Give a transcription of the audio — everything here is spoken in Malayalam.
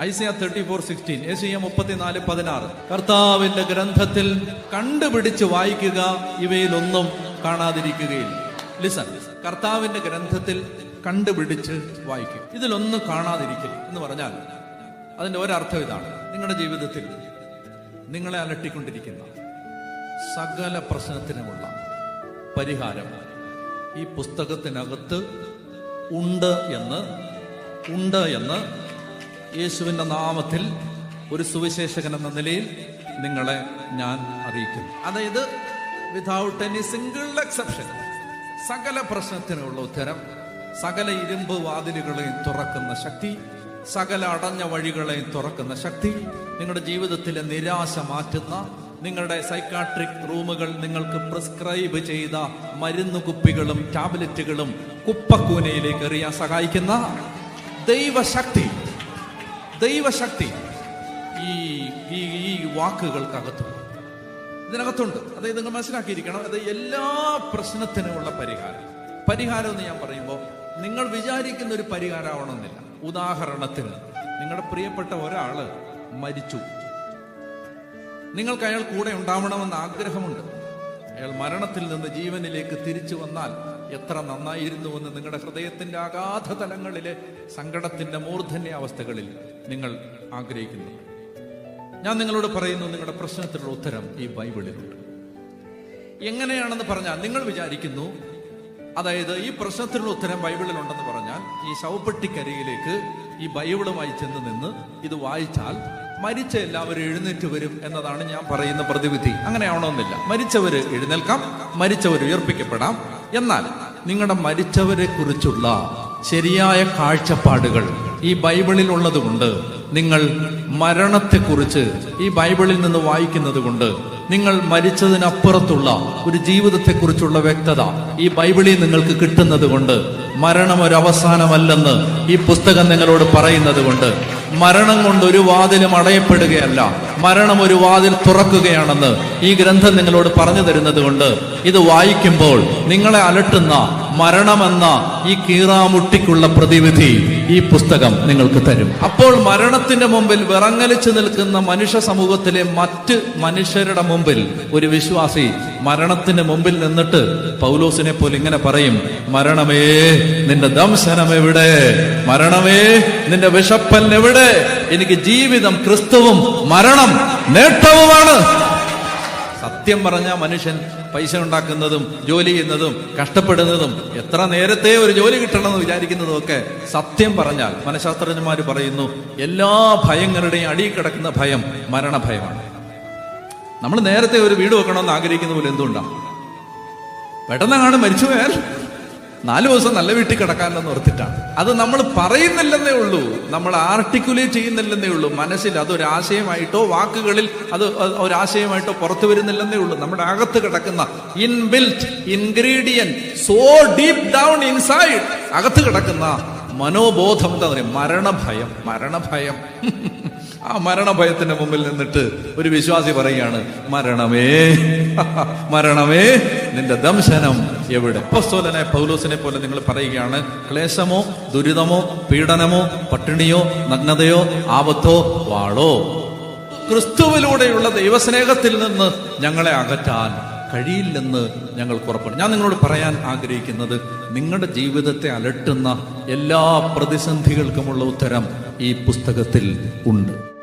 ഐസിയ തേർട്ടി ഫോർ സിക്സ്റ്റീൻ ഏഷ്യ മുപ്പത്തിനാല് പതിനാറ്. കർത്താവിന്റെ ഗ്രന്ഥത്തിൽ കണ്ടുപിടിച്ച് വായിക്കുക ഇവയിലൊന്നും കാണാതിരിക്കുകയില്ല. ലിസൺ കർത്താവിന്റെ ഗ്രന്ഥത്തിൽ കണ്ടുപിടിച്ച് വായിക്കുക. ഇതിലൊന്നും കാണാതിരിക്കുക എന്ന് പറഞ്ഞാൽ അതിന്റെ ഒരർത്ഥം ഇതാണ്. നിങ്ങളുടെ ജീവിതത്തിൽ നിങ്ങളെ അലട്ടിക്കൊണ്ടിരിക്കുന്ന സകല പ്രശ്നത്തിനുമുള്ള പരിഹാരം ഈ പുസ്തകത്തിനകത്ത് ഉണ്ട് എന്ന് ഉണ്ട് എന്ന് യേശുവിന്റെ നാമത്തിൽ ഒരു സുവിശേഷകൻ എന്ന നിലയിൽ നിങ്ങളെ ഞാൻ അറിയിക്കുന്നു. അതായത് വിതൗട്ട് എനി സിംഗിൾ എക്സെപ്ഷൻ സകല പ്രശ്നത്തിനുള്ള ഉത്തരം സകല ഇരുമ്പ് വാതിലുകളെയും തുറക്കുന്ന ശക്തി സകല അടഞ്ഞ വഴികളെയും തുറക്കുന്ന ശക്തി നിങ്ങളുടെ ജീവിതത്തിലെ നിരാശ മാറ്റുന്ന നിങ്ങളുടെ സൈക്കാട്രിക് റൂമുകൾ നിങ്ങൾക്ക് പ്രിസ്ക്രൈബ് ചെയ്ത മരുന്ന് കുപ്പികളും ടാബ്ലറ്റുകളും കുപ്പക്കൂനയിലേക്ക് എറിയാൻ സഹായിക്കുന്ന ദൈവശക്തി ദൈവശക്തി ഈ ഈ ഈ വാക്കുകൾക്കകത്തുണ്ട് ഇതിനകത്തുണ്ട്. അതായത് നിങ്ങൾ മനസ്സിലാക്കിയിരിക്കണം അത് എല്ലാ പ്രശ്നത്തിനുമുള്ള പരിഹാരം. പരിഹാരം എന്ന് ഞാൻ പറയുമ്പോൾ നിങ്ങൾ വിചാരിക്കുന്ന ഒരു പരിഹാരമാവണമെന്നില്ല. ഉദാഹരണത്തിന് നിങ്ങളുടെ പ്രിയപ്പെട്ട ഒരാൾ മരിച്ചു. നിങ്ങൾക്ക് അയാൾ കൂടെ ഉണ്ടാവണമെന്ന് ആഗ്രഹമുണ്ട്. അയാൾ മരണത്തിൽ നിന്ന് ജീവനിലേക്ക് തിരിച്ചു വന്നാൽ എത്ര നന്നായിരുന്നുവെന്ന് നിങ്ങളുടെ ഹൃദയത്തിന്റെ അഗാധ തലങ്ങളിലെ സങ്കടത്തിന്റെ മൂർധന്യ അവസ്ഥകളിൽ നിങ്ങൾ ആഗ്രഹിക്കുന്നു. ഞാൻ നിങ്ങളോട് പറയുന്നു നിങ്ങളുടെ പ്രശ്നത്തിനുള്ള ഉത്തരം ഈ ബൈബിളിലുണ്ട്. എങ്ങനെയാണെന്ന് പറഞ്ഞാൽ നിങ്ങൾ വിചാരിക്കുന്നു അതായത് ഈ പ്രശ്നത്തിനുള്ള ഉത്തരം ബൈബിളിലുണ്ടെന്ന് പറഞ്ഞാൽ ഈ ശവപ്പെട്ടിക്കരിയിലേക്ക് ഈ ബൈബിളുമായി ചെന്ന് നിന്ന് ഇത് വായിച്ചാൽ മരിച്ച എല്ലാവരും എഴുന്നേറ്റ് വരും എന്നതാണ് ഞാൻ പറയുന്ന പ്രതിവിധി. അങ്ങനെയാണോന്നില്ല മരിച്ചവര് എഴുന്നേൽക്കാം മരിച്ചവർ ഉയർപ്പിക്കപ്പെടാം. എന്നാൽ നിങ്ങളുടെ മരിച്ചവരെ കുറിച്ചുള്ള ശരിയായ കാഴ്ചപ്പാടുകൾ ഈ ബൈബിളിൽ ഉള്ളതുകൊണ്ട് നിങ്ങൾ മരണത്തെക്കുറിച്ച് ഈ ബൈബിളിൽ നിന്ന് വായിക്കുന്നത് കൊണ്ട് നിങ്ങൾ മരിച്ചതിനപ്പുറത്തുള്ള ഒരു ജീവിതത്തെക്കുറിച്ചുള്ള വ്യക്തത ഈ ബൈബിളിൽ നിങ്ങൾക്ക് കിട്ടുന്നത് കൊണ്ട് മരണം ഒരവസാനമല്ലെന്ന് ഈ പുസ്തകം നിങ്ങളോട് പറയുന്നത് കൊണ്ട് മരണം കൊണ്ട് ഒരു വാതിലും അടയപ്പെടുകയല്ല മരണം ഒരു വാതിൽ തുറക്കുകയാണെന്ന് ഈ ഗ്രന്ഥം നിങ്ങളോട് പറഞ്ഞു തരുന്നത് കൊണ്ട് ഇത് വായിക്കുമ്പോൾ നിങ്ങളെ അലട്ടുന്ന മരണമെന്ന ഈ കീറാമുട്ടിക്കുള്ള പ്രതിവിധി ഈ പുസ്തകം നിങ്ങൾക്ക് തരും. അപ്പോൾ മരണത്തിന്റെ മുമ്പിൽ വിറങ്ങലിച്ചു നിൽക്കുന്ന മനുഷ്യ സമൂഹത്തിലെ മറ്റ് മനുഷ്യരുടെ മുമ്പിൽ ഒരു വിശ്വാസി മരണത്തിന് മുമ്പിൽ നിന്നിട്ട് പൗലോസിനെ പോലെ ഇങ്ങനെ പറയും മരണമേ നിന്റെ ദംശനം എവിടെ? മരണമേ നിന്റെ വിഷപ്പൻ എവിടെ? എനിക്ക് ജീവിതം ക്രിസ്തുവും മരണം നേട്ടവുമാണ്. സത്യം പറഞ്ഞ മനുഷ്യൻ പൈസ ഉണ്ടാക്കുന്നതും ജോലി ചെയ്യുന്നതും കഷ്ടപ്പെടുന്നതും എത്ര നേരത്തെ ഒരു ജോലി കിട്ടണമെന്ന് വിചാരിക്കുന്നതും ഒക്കെ സത്യം പറഞ്ഞാൽ മനഃശാസ്ത്രജ്ഞന്മാർ പറയുന്നു എല്ലാ ഭയങ്ങളുടെയും അടിയിൽ കിടക്കുന്ന ഭയം മരണഭയമാണ്. നമ്മൾ നേരത്തെ ഒരു വീട് വെക്കണമെന്ന് ആഗ്രഹിക്കുന്ന പോലെ എന്തുകൊണ്ടാണ് പെട്ടെന്നാണ് മരിച്ചു പോയാൽ നാല് ദിവസം നല്ല വീട്ടിൽ കിടക്കാനെന്ന് ഓർത്തിട്ടാണ് അത് നമ്മൾ പറയുന്നില്ലെന്നേ ഉള്ളൂ. നമ്മൾ ആർട്ടിക്കുലേറ്റ് ചെയ്യുന്നില്ലെന്നേ ഉള്ളൂ. മനസ്സിൽ അതൊരാശയമായിട്ടോ വാക്കുകളിൽ അത് ഒരാശയമായിട്ടോ പുറത്തു വരുന്നില്ലെന്നേ ഉള്ളൂ. നമ്മുടെ അകത്ത് കിടക്കുന്ന inbuilt ingredient so deep down inside അകത്ത് കിടക്കുന്ന മനോബോധം എന്താ പറയുക? മരണഭയം. മരണഭയം. ആ മരണഭയത്തിന്റെ മുമ്പിൽ നിന്നിട്ട് ഒരു വിശ്വാസി പറയുകയാണ് മരണമേ മരണമേ നിന്റെ ദംശനം എവിടെ? അപ്പസ്തോലനെ പൗലോസിനെ പോലെ നിങ്ങൾ പറയുകയാണ് ക്ലേശമോ ദുരിതമോ പീഡനമോ പട്ടിണിയോ നഗ്നതയോ ആപത്തോ വാളോ? ക്രിസ്തുവിലൂടെയുള്ള ദൈവസ്നേഹത്തിൽ നിന്ന് ഞങ്ങളെ അകറ്റാൻ കഴിയില്ലെന്ന് ഞങ്ങൾ ഉറപ്പാണ് ഞാൻ നിങ്ങളോട് പറയാൻ ആഗ്രഹിക്കുന്നത് നിങ്ങളുടെ ജീവിതത്തെ അലട്ടുന്ന എല്ലാ പ്രതിസന്ധികൾക്കുമുള്ള ഉത്തരം ഈ പുസ്തകത്തിൽ ഉണ്ട്.